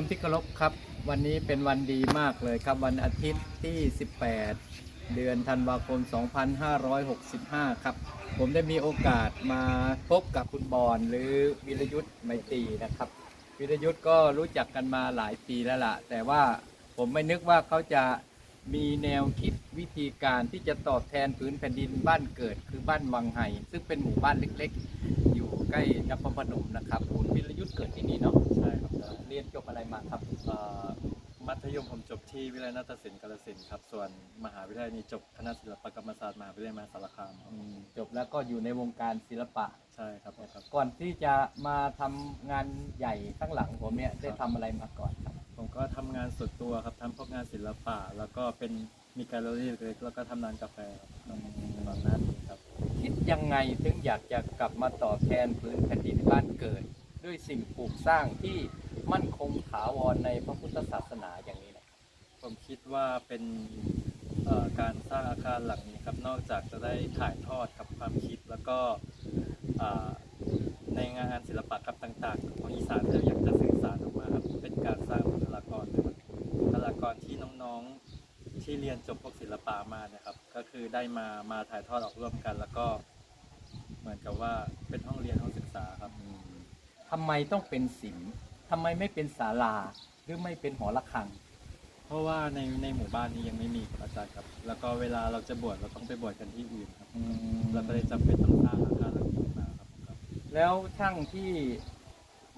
มที่เคารพครับ วันนี้เป็นวันดีมากเลยครับ วันอาทิตย์ที่ 18 เดือนธันวาคม 2565 ครับ ผมได้มีโอกาสมาพบกับคุณบอลหรือวิรยุทธ์ไมตรีนะครับ วิรยุทธ์ก็รู้จักกันมาหลายปีแล้วล่ะ แต่ว่าผมไม่นึกว่าเขาจะมีแนวคิดวิธีการที่จะตอบแทนผืนแผ่นดินบ้านเกิดคือบ้านวังไห่ซึ่งเป็นหมู่บ้านเล็ก ๆ อยู่ใกล้นครพนมนะครับ คุณวิรยุทธ์เกิดที่นี่เนาะ ยนจบอะไรมาครับเอ่อมัธยมผมจบที่วิทยาลัยนาฏศิลป์กาฬสินธุ์ครับ ส่วนมหาวิทยาลัยนี้จบคณะศิลปกรรมศาสตร์มหาวิทยาลัยมหาสารคามครับอืมจบแล้วก็อยู่ในวงการศิลปะ ใช่ครับครับ ก่อนที่จะมาทำงานใหญ่ข้างหลังผมเนี่ยได้ทำอะไรมาก่อนครับ ผมก็ทำงานส่วนตัวครับทำพวกงานศิลปะ แล้วก็เป็นมีแกลเลอรี่เล็กๆแล้วก็ทำร้านกาแฟครับตอนหนั้นครับ คิดยังไงถึงอยากจะกลับมาตอบแทนพื้นแผ่นดินบ้านเกิด ด้วยสิ่งปลูกสร้างที่ มั่นคงถาวรในพระพุทธศาสนาอย่างนี้นะผมคิดว่าเป็นการสร้างอาคารหลังนี้ครับนอกจากจะได้ถ่ายทอดกับความคิดแล้วก็ในงานศิลปะกับต่างๆของอีสานเราอยากจะสื่อสารออกมาครับเป็นการสร้างบุคลากรนะครับบุคลากรที่น้องๆที่เรียนจบพวกศิลปะมาเนะครับ ก็คือได้มามาถ่ายทอดออกร่วมกัน แล้วก็เหมือนกับว่าเป็นห้องเรียนห้องศึกษาครับทำไมต้องเป็นศิลป์ ทำไมไม่เป็นศาลาหรือไม่เป็นหอระฆัง เพราะว่าในในหมู่บ้านนี้ยังไม่มีครับอาจารย์ครับ แล้วก็เวลาเราจะบวชเราต้องไปบวชกันที่อื่นครับเราก็เลยจำเป็นต้องสร้างอาคารหลังนี้ขึ้นมาครับครับ แล้วช่างที่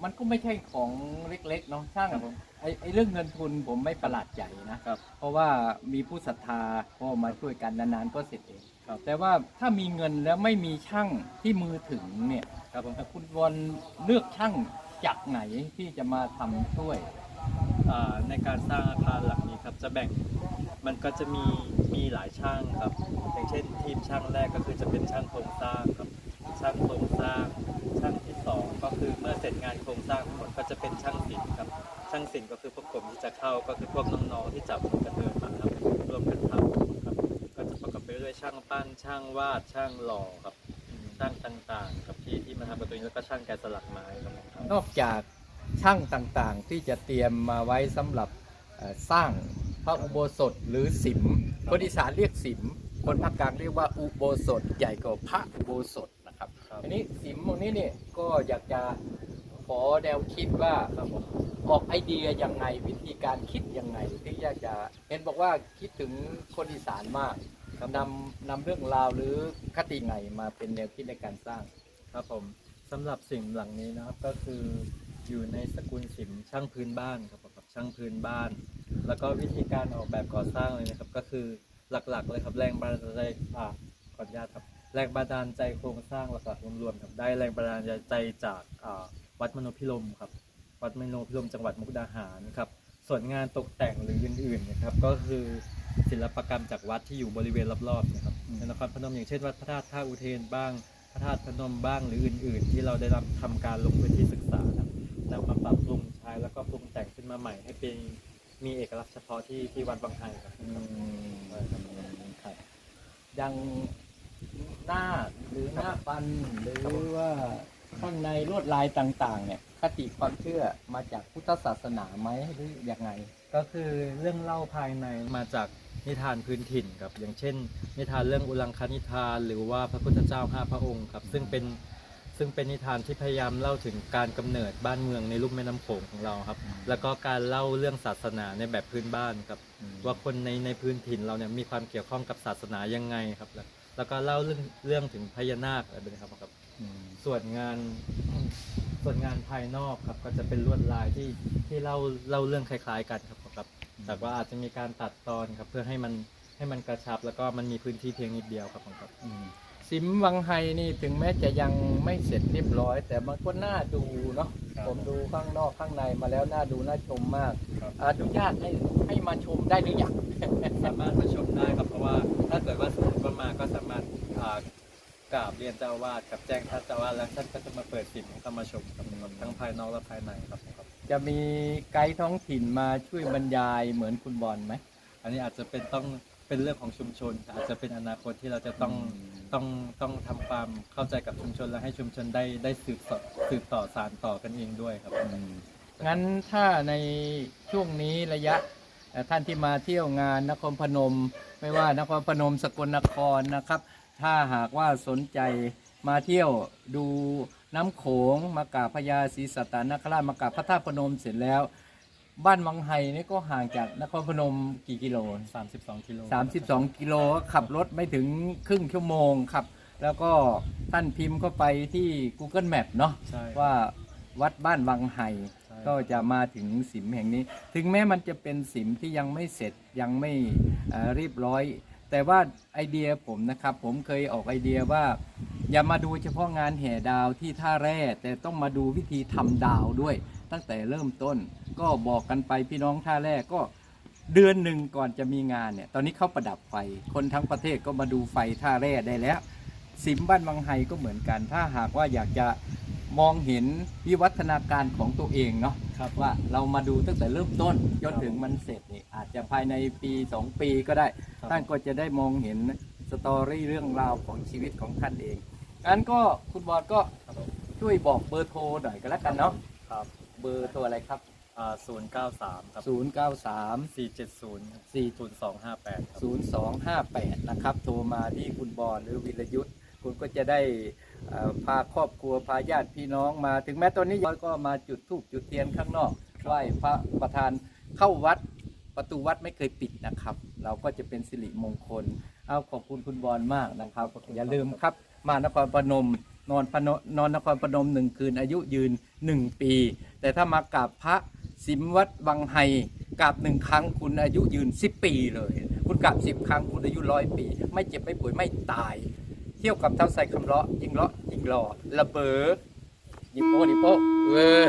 มันก็ไม่ใช่ของเล็กๆเนาะช่างครับผม ไอ้ไอ้เรื่องเงินทุนผมไม่ประหลาดใจนะ ครับ เพราะว่ามีผู้ศรัทธาก็มาช่วยกันนานๆก็เสร็จเองครับ แต่ว่าถ้ามีเงินแล้วไม่มีช่างที่มือถึงเนี่ยครับผม คุณวอนเลือกช่าง จากไหนที่จะมาทำช่วย อ่าในการสร้างอาคารหลังนี้ครับจะแบ่งมันก็จะมีมีหลายช่างครับ อย่างเช่นทีมช่างแรกก็คือจะเป็นช่างโครงสร้างครับ ช่างโครงสร้าง ช่างที่สองก็คือเมื่อเสร็จงานโครงสร้างทั้งหมดก็จะเป็นช่างศิลป์ครับ ช่างศิลป์ก็คือพวกผมที่จะเข้าก็คือพวกน้องๆที่จับมือกันเดินมาครับร่วมกันทำครับ ก็จะประกอบไปด้วยช่างปั้นช่างวาดช่างหล่อครับ ช่างต่างๆครับที่ที่มาทำกับตัวเองแล้วก็ช่างแกะสลักไม้ครับผมครับนอกจากช่างต่างๆ ที่จะเตรียมมาไว้สำหรับเอ่อสร้างพระอุโบสถหรือสิมคนอีสานเรียกสิม คนภาคกลางเรียกว่าอุโบสถใหญ่กว่าพระอุโบสถนะครับครับอันนี้สิมตรงนี้เนี่ยก็อยากจะขอแนวคิดว่าครับผมออกไอเดียยังไงวิธีการคิดยังไงที่อยากจะเห็นบอกว่าคิดถึงคนอีสานมาก นำนำเรื่องราวหรือคติไงมาเป็นแนวคิดในการสร้าง ครับผมสำหรับสิ่งหลังนี้นะครับก็คืออยู่ในสกุลสิมช่างพื้นบ้านครับผมครับช่างพื้นบ้าน แล้วก็วิธีการออกแบบก่อสร้างเลยนะครับ ก็คือหลักๆเลยครับแรงบันดาลใจอ่าขออนุญาตครับแรงบันดาลใจโครงสร้างหลักๆรวมๆครับได้แรงบันดาลใจจากอ่าวัดมโนพิรมครับวัดมโนพิรมจังหวัดมุกดาหารครับส่วนงานตกแต่งหรืออื่นๆนะครับก็คือ ศิลปกรรมจากวัดที่อยู่บริเวณรอบๆนะครับในนครพนมอย่างเช่นวัดพระธาตุท่าอุเทนบ้าง พระธาตุพนมบ้างหรืออื่น ๆ ที่เราได้รับทำการลงพื้นที่ศึกษาครับนำมาปรับปรุงใช้แล้วก็ปรุงแต่งขึ้นมาใหม่ ให้เป็นมีเอกลักษณ์เฉพาะที่ที่วัดบางไฮครับอืมครับยังหน้าหรือหน้าปันหรือว่า ข้างในลวดลายต่างๆ เนี่ยคติความเชื่อมาจากพุทธศาสนาไหมหรือยังไง ก็คือเรื่องเล่าภายในมาจากนิทานพื้นถิ่นครับอย่างเช่น นิทานเรื่องอุลังคนิทาน หรือว่าพระพุทธเจ้าห้าพระองค์ครับซึ่งเป็นซึ่งเป็นนิทานที่พยายามเล่าถึงการกำเนิดบ้านเมืองในลุ่มแม่น้ำโขงของเราครับอืมแล้วก็การเล่าเรื่องศาสนาในแบบพื้นบ้านครับ ว่าคนในในพื้นถิ่นเราเนี่ยมีความเกี่ยวข้องกับศาสนายังไงครับ แล้วแล้วก็เล่าเรื่องเรื่องถึงพญานาคอะไรแบบนี้ครับครับอืม ส่วนงานส่วนงานภายนอกครับ ก็จะเป็นลวดลายที่ที่เล่าเล่าเรื่องคล้าย ๆ กันครับครับ แต่ว่าอาจจะมีการตัดตอนครับ เพื่อให้มันให้มันกระชับ แล้วก็มันมีพื้นที่เพียงนิดเดียวครับผมครับอืมสิมวังไฮนี่ถึงแม้จะยังไม่เสร็จเรียบร้อย แต่มันก็น่าดูเนาะครับผมดูข้างนอกข้างในมาแล้วน่าดูน่าชมมากครับอนุญาตให้ให้มาชมได้หรือยังสามารถมาชมได้ครับเพราะว่าถ้าเกิดว่าสมมติว่ามาก็สามารถอ่า กราบเรียนเจ้าอาวาสกับแจ้งท่านเจ้าอาวาสแล้วท่านก็จะมาเปิดสินให้เข้ามาชมครับผมทั้งภายนอกและภายในครับผมครับ จะมีไกด์ท้องถิ่นมาช่วยบรรยายเหมือนคุณบอลไหม อันนี้อาจจะเป็นต้องเป็นเรื่องของชุมชน อาจจะเป็นอนาคตที่เราจะต้องอืมต้องต้องทำความเข้าใจกับชุมชนและให้ชุมชนได้ได้สืบสอสืบต่อสารต่อกันเองด้วยครับอืมงั้นถ้าในช่วงนี้ระยะเอ่อท่านที่มาเที่ยวงานนครพนม ไม่ว่านครพนมสกลนครนะครับ ถ้าหากว่าสนใจมาเที่ยวดูน้ำโขงมากราบพญาศรีสัตตนคราชมากราบพระธาตุพนมเสร็จแล้ว บ้านวังไห่นี่ก็ห่างจากนครพนมกี่กิโล 32กิโล32 กิโลขับรถไม่ถึงครึ่งชั่วโมงครับ แล้วก็ท่านพิมพ์ก็ไปที่ Google Map เนาะใช่ว่าวัดบ้านวังไห่ใช่ก็จะมาถึงสิมแห่งนี้ ถึงแม้มันจะเป็นสิมที่ยังไม่เสร็จยังไม่เอ่อเรียบร้อย แต่ว่าไอเดียผมนะครับ ผมเคยออกไอเดียว่า อย่ามาดูเฉพาะงานแห่ดาวที่ท่าแร่ แต่ต้องมาดูวิธีทำดาวด้วย ตั้งแต่เริ่มต้นก็บอกกันไปพี่น้องท่าแร่ก็เดือนหนึ่งก่อนจะมีงานเนี่ย ตอนนี้เขาประดับไฟ คนทั้งประเทศก็มาดูไฟท่าแร่ได้แล้ว สิมบ้านบางไฮก็เหมือนกัน ถ้าหากว่าอยากจะ มองเห็นวิวัฒนาการของตัวเองเนาะครับว่าเรามาดูตั้งแต่เริ่มต้นจนครับถึงมันเสร็จนี่อาจจะภายในปี 2 ปีก็ได้ ครับ ท่านก็จะได้มองเห็นสตอรี่เรื่องราวของชีวิตของท่านเองงั้นก็คุณบอลก็ครับผมช่วยบอกเบอร์โทรหน่อยก็แล้วกันเนาะครับเบอร์โทรอะไรครับอ่า093ครับ093 470 4258ครับ 0258 นะครับ โทรมาที่คุณบอลหรือวิรยุทธ์คุณก็จะได้เอ่อ พาครอบครัวพาญาติพี่น้องมาถึงแม้ตอนนี้ก็มาจุดธูปจุดเทียนข้างนอกไหว้พระประธานเข้าวัดประตูวัดไม่เคยปิดนะครับ เราก็จะเป็นสิริมงคลเอาขอบคุณคุณบอลมากนะครับ อย่าลืมครับ มานครพนมนอนพนนอนนครพนมหนึ่งคืนอายุยืนหนึ่งปี แต่ถ้ามากราบพระสิมวัดวังไฮกราบหนึ่งครั้งคุณอายุยืนสิบปีเลย คุณกราบสิบครั้งคุณอายุร้อยปี ไม่เจ็บไม่ป่วยไม่ตายเที่ยวกับเท้าใส่คำเลาะยิงเลาะยิงหล่อระเบอยิงโป้ยิงโป้เออ